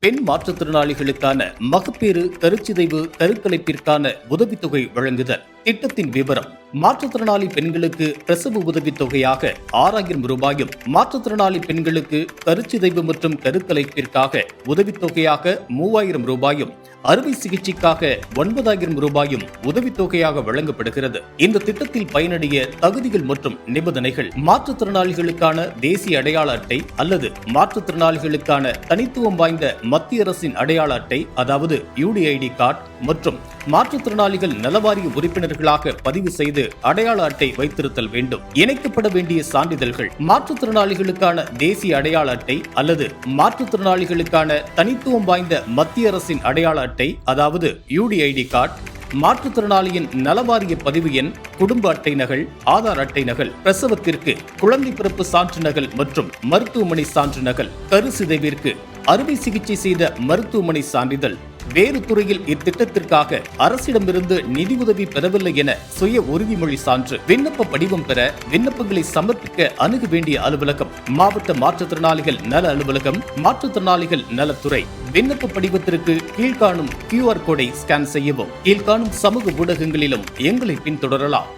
பெண் மாற்றுத்திறனாளிகளுக்கான மகப்பேறு கருச்சிதைவு கருக்கலைப்பிற்கான உதவித்தொகை வழங்குதல். திட்டத்தின் விவரம் மாற்றுத்திறனாளி பெண்களுக்கு பிரசவ உதவித் தொகையாக ஆறாயிரம் ரூபாயும் மாற்றுத்திறனாளி பெண்களுக்கு கருச்சிதைவு மற்றும் கருக்கலைப்பிற்காக உதவித்தொகையாக மூவாயிரம் ரூபாயும் அறுவை சிகிச்சைக்காக ஒன்பதாயிரம் ரூபாயும் உதவித்தொகையாக வழங்கப்படுகிறது. இந்த திட்டத்தில் பயனடைய தகுதிகள் மற்றும் நிபந்தனைகள் மாற்றுத்திறனாளிகளுக்கான தேசிய அடையாள அட்டை அல்லது மாற்றுத்திறனாளிகளுக்கான தனித்துவம் வாய்ந்த மத்திய அரசின் அடையாள அட்டை அதாவது யூடிஐடி கார்டு மற்றும் மாற்றுத்திறனாளிகள் நலவாரிய உறுப்பினர்களாக பதிவு செய்த அடையாள அட்டை வைத்திருத்தல் வேண்டும். இணைக்கப்பட வேண்டிய சான்றிதழ்கள் மாற்றுத்திறனாளிகளுக்கான தேசிய அடையாள அட்டை அல்லது மாற்றுத்திறனாளிகளுக்கான தனித்துவம் வாய்ந்த மத்திய அரசின் அடையாள அட்டை அதாவது யூடிஐடி கார்டு மாற்றுத்திறனாளியின் நலவாரிய பதிவு எண் குடும்ப அட்டை நகல் ஆதார் அட்டை நகல் பிரசவத்திற்கு குழந்தை பிறப்பு சான்று நகல் மற்றும் மருத்துவமனை சான்று நகல் கரு சிதைவிற்கு அறுவை சிகிச்சை செய்த மருத்துவமனை சான்றிதழ் வேறு துறையில் இத்திட்டத்திற்காக அரசிடமிருந்து நிதியுதவி பெறவில்லை என சுய உறுதிமொழி சான்று விண்ணப்ப படிவம் பெற விண்ணப்பங்களை சமர்ப்பிக்க அணுக வேண்டிய அலுவலகம் மாவட்ட மாற்றுத்திறனாளிகள் நல அலுவலகம் மாற்றுத்திறனாளிகள் நலத்துறை. விண்ணப்ப படிவத்திற்கு கீழ்காணும் கியூஆர் கோடை ஸ்கேன் செய்யவும் கீழ்காணும் சமூக ஊடகங்களிலும் எங்களை பின்தொடரலாம்.